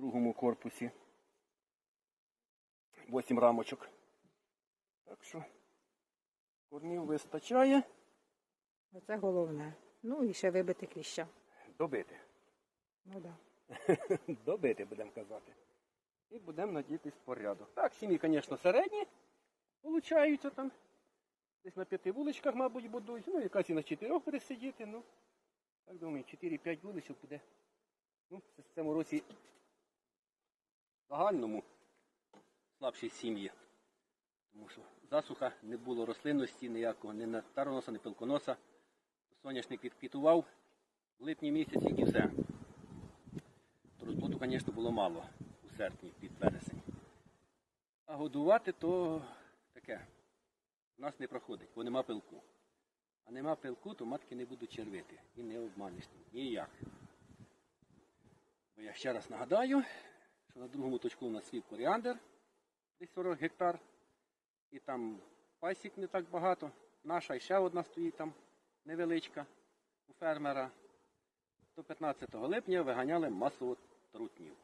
другому корпусі. Вісім рамочок. Так що кормів вистачає Оце головне. Ну і ще вибити кліща. добити. Ну да. Добити, будемо казати. І будемо надіятись порядок. Так, сім'ї, звісно, середні получаються там. Десь на п'яти вуличках, мабуть, будуть. Ну, якась і на чотирьох буде сидіти. Ну, так думаю, 4-5 вуличок буде. Ну, в цьому році загальному слабші сім'ї. Тому що засуха, не було рослинності ніякого, ні на тароноса, ні пилконоса. Соняшник відквітував в липні місяці і все. То розплоду, звісно, було мало у серпні під вересень. А годувати то таке. У нас не проходить, бо нема пилку. А нема пилку, то матки не будуть червити. І не обманеш ніяк. Бо я ще раз нагадаю, на другому точку у нас свій коріандр, десь 40 гектар. І там пасік не так багато. Наша ще одна стоїть там невеличка у фермера. До 15 липня виганяли масово трутнів.